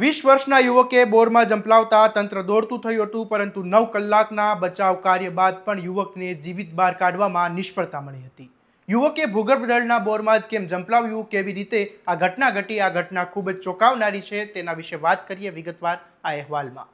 વીસ વર્ષના યુવકે બોરમાં જંપલાવતા તંત્ર દોડતું થયું હતું, પરંતુ નવ કલાકના બચાવ કાર્ય બાદ પણ યુવકને જીવિત બહાર કાઢવામાં નિષ્ફળતા મળી હતી. યુવકે ભૂગર્ભ જળના બોરમાં જ કેમ જંપલાવ્યું કેવી રીતે આ ઘટના ઘટી, આ ઘટના ખૂબ જ ચોંકાવનારી છે, તેના વિશે વાત કરીએ વિગતવાર આ અહેવાલમાં.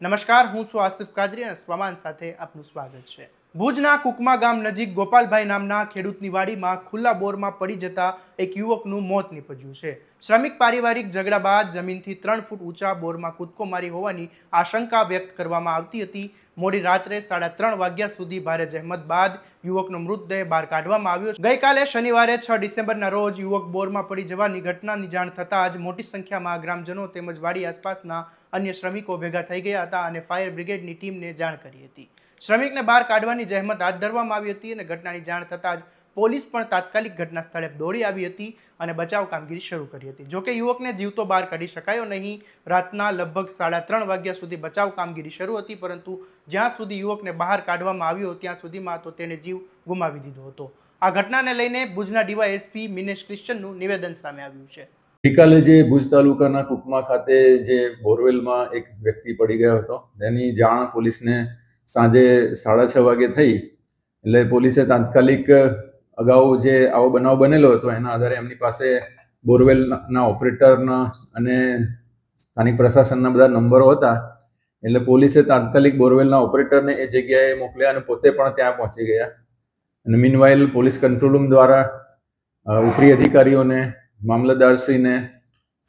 નમસ્કાર, હું છું આસિફ કાદરી અને સ્વમાન સાથે આપનું સ્વાગત છે. ભુજના કુકમા ગામ નજીક ગોપાલભાઈ નામના ખેડૂતની વાડીમાં ખુલ્લા બોરમાં પડી જતા એક યુવકનું મોત નીપજ્યું છે. શ્રમિક પારિવારિક ઝઘડા બાદ જમીનથી ત્રણ ફૂટ ઊંચા બોરમાં કૂદકો મારી હોવાની આશંકા વ્યક્ત કરવામાં આવતી હતી. મોડી રાત્રે સાડા ત્રણ વાગ્યા સુધી ભારે જહેમત બાદ યુવકનો મૃતદેહ બહાર કાઢવામાં આવ્યો ગઈકાલે શનિવારે છ ડિસેમ્બરના રોજ યુવક બોરમાં પડી જવાની ઘટનાની જાણ થતાં જ મોટી સંખ્યામાં ગ્રામજનો તેમજ વાડી આસપાસના અન્ય શ્રમિકો ભેગા થઈ ગયા હતા અને ફાયર બ્રિગેડની ટીમને જાણ કરી હતી. શ્રમિકને બહાર કાઢવાની જહેમત હાથ ધરવામાં આવી હતી અને ઘટનાની જાણ થતાં જ પોલીસ પણ તાત્કાલિક ઘટના સ્થળે દોડી આવી હતી અને બચાવ કામગીરી શરૂ કરી હતી. જોકે યુવકને જીવતો બહાર કાઢી શકાયો નહીં. રાતના લગભગ સાડા ત્રણ વાગ્યા સુધી બચાવ કામગીરી શરૂ હતી, પરંતુ જ્યાં સુધી યુવકને બહાર કાઢવામાં આવ્યો ત્યાં સુધીમાં તો તેણે જીવ ગુમાવી દીધો હતો. આ ઘટનાને લઈને ભુજના ડીવાયએસપી મિનેશ ક્રિશ્ચનનું નિવેદન સામે આવ્યું છે. ગઈકાલે જે ભુજ તાલુકાના કુકમા ખાતે જે બોરવેલમાં એક વ્યક્તિ પડી ગયો હતો તેની જાણ પોલીસને સાંજે સાડા છ વાગે થઈ, એટલે પોલીસે તાત્કાલિક અગાઉ જે આવો બનાવ બનેલો હતો, એના આધારે એમની પાસે બોરવેલના ઓપરેટરના અને સ્થાનિક પ્રશાસનના બધા નંબરો હતા. એટલે પોલીસે તાત્કાલિક બોરવેલના ઓપરેટરને એ જગ્યાએ મોકલ્યા અને પોતે પણ ત્યાં પહોંચી ગયા. અને મીનવાઇલ પોલીસ કંટ્રોલ રૂમ દ્વારા ઉપરી અધિકારીઓને, મામલતદારશ્રીને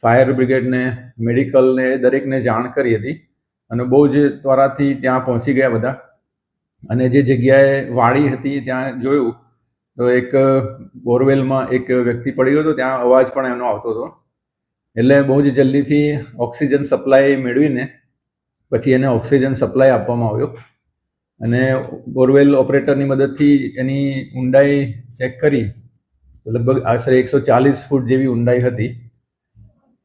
ફાયર બ્રિગેડને મેડિકલને દરેકને જાણ કરી હતી. અને બહુ જ ત્વરાથી ત્યાં પહોંચી ગયા બધા. અને જે જગ્યાએ વાડી હતી ત્યાં જોયું, તો એક બોરવેલમાં એક વ્યક્તિ પડ્યો હતો, ત્યાં અવાજ પણ એનો આવતો હતો. એટલે બહુ જ જલ્દીથી ઓક્સિજન સપ્લાય મેળવીને પછી એને ઓક્સિજન સપ્લાય આપવામાં આવ્યો. અને બોરવેલ ઓપરેટરની મદદથી એની ઊંડાઈ ચેક કરી લગભગ આશરે એકસો ચાલીસ ફૂટ જેવી ઊંડાઈ હતી.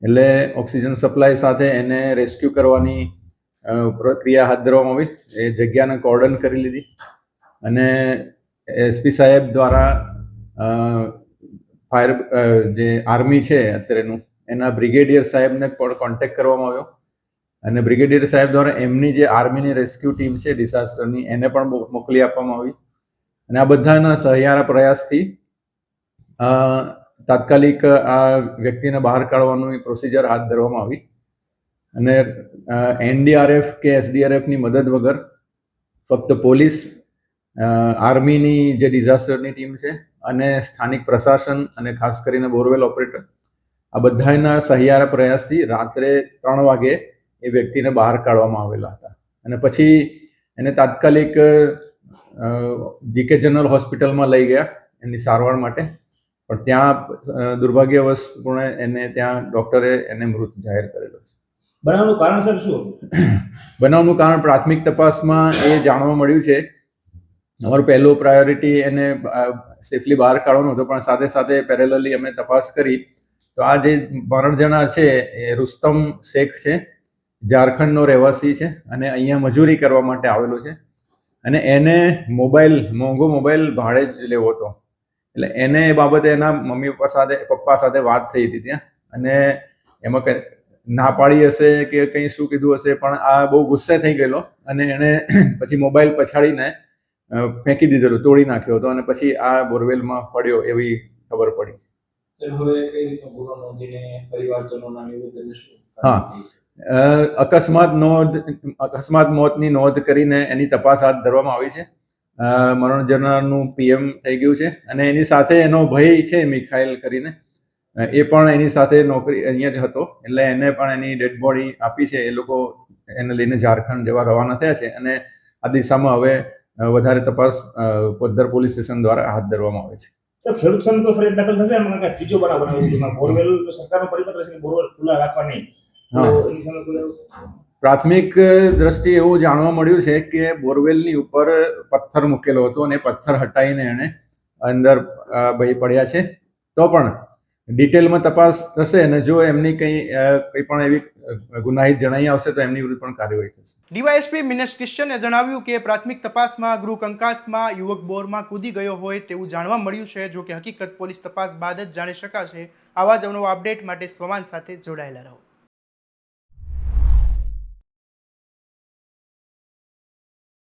એટલે ઓક્સિજન સપ્લાય સાથે એને રેસ્ક્યુ કરવાની પ્રક્રિયા હાથ ધરવામાં આવી એ જગ્યાને કોર્ડન કરી લીધી. અને એસપી સાહેબ દ્વારા ફાયર જે આર્મી છે અત્યારેનું એના બ્રિગેડિયર સાહેબને પણ કોન્ટેક્ટ કરવામાં આવ્યો. અને બ્રિગેડિયર સાહેબ દ્વારા એમની જે આર્મીની રેસ્ક્યુ ટીમ છે ડિઝાસ્ટરની એને પણ મોકલી આપવામાં આવી. અને આ બધાના સહિયારા પ્રયાસથી તાત્કાલિક આ વ્યક્તિને બહાર કાઢવાનું પ્રોસિજર હાથ ધરવામાં આવી. અને એનડીઆરએફ કે એસડીઆરએફની મદદ વગર ફક્ત પોલીસ આર્મીની જે ડિઝાસ્ટરની ટીમ છે અને સ્થાનિક પ્રશાસન અને ખાસ કરીને બોરવેલ ઓપરેટર, આ બધાના સહિયારા પ્રયાસથી રાત્રે ત્રણ વાગે એ વ્યક્તિને બહાર કાઢવામાં આવેલા હતા. અને પછી એને તાત્કાલિક જીકે જનરલ હોસ્પિટલમાં લઈ ગયા એની સારવાર માટે. પણ ત્યાં દુર્ભાગ્યવશપૂર્ણે એને ત્યાં ડૉક્ટરે એને મૃત જાહેર કરેલો છે. બનાવનું કારણ સર શું? બનાવનું કારણ પ્રાથમિક તપાસમાં એ જાણવા મળ્યું છે. અમારું પહેલું પ્રાયોરિટી એને સેફલી બહાર કાઢવાનો હતો, પણ સાથે સાથે પેરેલલી અમે તપાસ કરી. તો આ જે મરણ જનાર છે, એ રુસ્તમ શેખ છે, ઝારખંડનો રહેવાસી છે અને અહીંયા મજૂરી કરવા માટે આવેલો છે. અને એને મોબાઈલ, મોંઘો મોબાઈલ ભાડે જ લેવો હતો. એટલે એને એ બાબતે એના મમ્મી પપ્પા સાથે પપ્પા સાથે વાત થઈ હતી ત્યાં. અને એમાં ના પાડી હશે કે કંઈ શું કીધું હશે પણ આ બહુ ગુસ્સે થઈ ગયેલો અને એણે પછી મોબાઈલ પછાડીને ફેંકી દીધેલો તોડી નાખ્યો હતો અને પછી આ બોરવેલમાં પડ્યો એવી ખબર પડી. હવે હા. અકસ્માત નોંધ અકસ્માત મોતની નોંધ કરીને એની તપાસ હાથ ધરવામાં આવી છે. મરણ જનારનું પીએમ થઈ ગયું છે અને એની સાથે એનો ભય છે મિખાઇલ કરીને. એ પણ એની સાથે નોકરી અહીંયા જ હતો. એટલે એને પણ એની ડેડ બોડી આપી છે. એ લોકો એને લઈને ઝારખંડ જવા રવાના થયા છે અને આ દિશામાં હવે વધારે તપાસ અ, પોલીસ સ્ટેશન દ્વારા હાથ ધરવામાં આવે છે. સર ખેડૂત સંઘ ફરિયાદ દાખલ થશે. એમાં કાંઈ ત્રીજો બનાવ બનાવ્યો છે બોરવેલ સરકારનો પરિપત્ર છે કે બોરવેલ ખુલ્લા રાખવા નહીં. પ્રાથમિક દ્રષ્ટિએ એવું જાણવા મળ્યું છે કે બોરવેલની ઉપર પથ્થર મૂકેલો હતો અને પથ્થર હટાવીને એણે અંદર ભાઈ પડ્યા છે. તો પણ ડિટેલમાં તપાસ થશે અને જો એમની કંઈ કંઈ પણ એવી ગુનાહિત જણાઈ આવશે, તો એમની વિરુદ્ધ પણ કાર્યવાહી થશે. ડીવાયએસપી મિનેશ ક્રિશ્ચને જણાવ્યું કે પ્રાથમિક તપાસમાં ગૃહ કંકાસમાં યુવક બોરમાં કૂદી ગયો હોય તેવું જાણવા મળ્યું છે, જો કે હકીકત પોલીસ તપાસ બાદ જ જાણી શકાશે. આવા જ અપડેટ માટે સ્વમાન સાથે જોડાયેલા રહો.